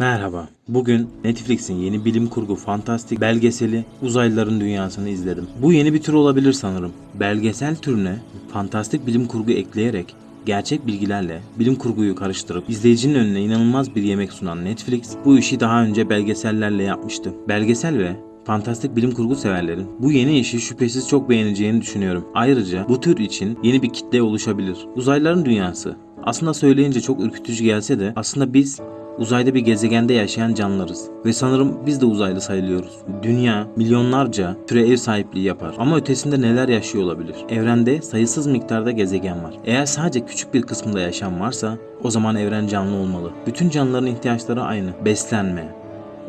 Merhaba. Bugün Netflix'in yeni bilim kurgu fantastik belgeseli Uzaylıların Dünyası'nı izledim. Bu yeni bir tür olabilir sanırım. Belgesel türüne fantastik bilim kurgu ekleyerek gerçek bilgilerle bilim kurguyu karıştırıp izleyicinin önüne inanılmaz bir yemek sunan Netflix bu işi daha önce belgesellerle yapmıştı. Belgesel ve Fantastik bilim kurgu severlerin bu yeni işi şüphesiz çok beğeneceğini düşünüyorum. Ayrıca bu tür için yeni bir kitle oluşabilir. Uzaylıların dünyası. Aslında söyleyince çok ürkütücü gelse de aslında biz uzayda bir gezegende yaşayan canlılarız. Ve sanırım biz de uzaylı sayılıyoruz. Dünya milyonlarca türe ev sahipliği yapar. Ama ötesinde neler yaşıyor olabilir? Evrende sayısız miktarda gezegen var. Eğer sadece küçük bir kısmında yaşam varsa o zaman evren canlı olmalı. Bütün canlıların ihtiyaçları aynı. Beslenme,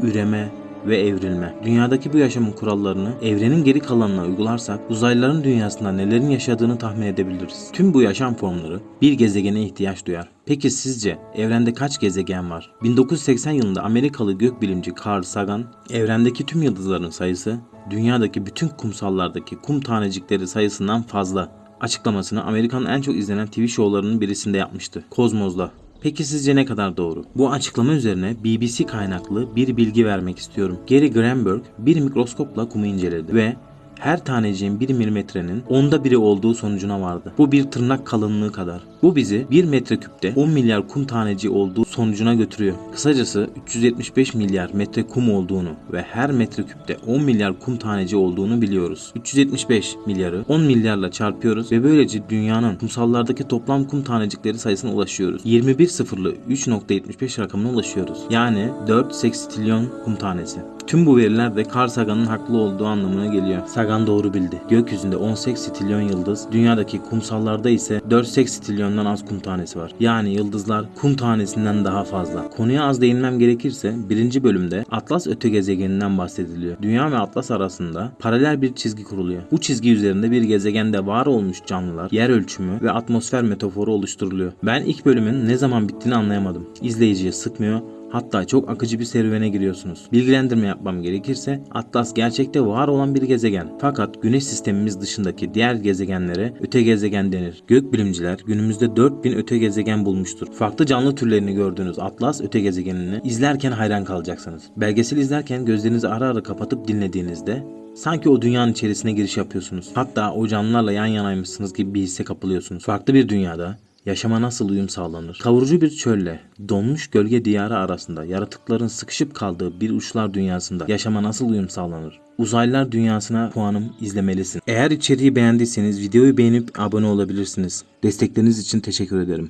üreme ve evrilme. Dünyadaki bu yaşamın kurallarını evrenin geri kalanına uygularsak uzaylıların dünyasında nelerin yaşadığını tahmin edebiliriz. Tüm bu yaşam formları bir gezegene ihtiyaç duyar. Peki sizce evrende kaç gezegen var? 1980 yılında Amerikalı gökbilimci Carl Sagan, evrendeki tüm yıldızların sayısı dünyadaki bütün kumsallardaki kum tanecikleri sayısından fazla açıklamasını Amerika'nın en çok izlenen TV şovlarının birisinde yapmıştı. Kozmos'da. Peki sizce ne kadar doğru? Bu açıklama üzerine BBC kaynaklı bir bilgi vermek istiyorum. Gary Granberg bir mikroskopla kumu inceledi ve her taneciğin 1 milimetrenin onda biri olduğu sonucuna vardı. Bu bir tırnak kalınlığı kadar. Bu bizi 1 metreküpte 10 milyar kum taneciği olduğu sonucuna götürüyor. Kısacası 375 milyar metre kum olduğunu ve her metreküpte 10 milyar kum taneciği olduğunu biliyoruz. 375 milyarı 10 milyarla çarpıyoruz ve böylece dünyanın kumsallardaki toplam kum tanecikleri sayısına ulaşıyoruz. 21 sıfırlı 3.75 rakamına ulaşıyoruz. Yani 4 sekstrilyon kum tanesi. Tüm bu veriler de Carl Sagan'ın haklı olduğu anlamına geliyor. Sagan doğru bildi. Gökyüzünde 10 sekstrilyon yıldız, dünyadaki kumsallarda ise 4 sekstrilyondan az kum tanesi var. Yani yıldızlar kum tanesinden daha fazla. Konuya az değinmem gerekirse birinci bölümde Atlas öte gezegeninden bahsediliyor. Dünya ve Atlas arasında paralel bir çizgi kuruluyor. Bu çizgi üzerinde bir gezegende var olmuş canlılar, yer ölçümü ve atmosfer metaforu oluşturuluyor. Ben ilk bölümün ne zaman bittiğini anlayamadım. İzleyiciyi sıkmıyor, Hatta çok akıcı bir serüvene giriyorsunuz. Bilgilendirme yapmam gerekirse Atlas gerçekte var olan bir gezegen. Fakat güneş sistemimiz dışındaki diğer gezegenlere öte gezegen denir. Gökbilimciler günümüzde 4000 öte gezegen bulmuştur. Farklı canlı türlerini gördüğünüz Atlas öte gezegenini izlerken hayran kalacaksınız. Belgesel izlerken gözlerinizi ara ara kapatıp dinlediğinizde Sanki o dünyanın içerisine giriş yapıyorsunuz. Hatta o canlılarla yan yanaymışsınız gibi bir hisse kapılıyorsunuz. Farklı bir dünyada Yaşama nasıl uyum sağlanır? Kavurucu bir çölle, donmuş gölge diyarı arasında yaratıkların sıkışıp kaldığı bir uçlar dünyasında yaşama nasıl uyum sağlanır? Uzaylılar dünyasına puanım izlemelisin. Eğer içeriği beğendiyseniz videoyu beğenip abone olabilirsiniz. Destekleriniz için teşekkür ederim.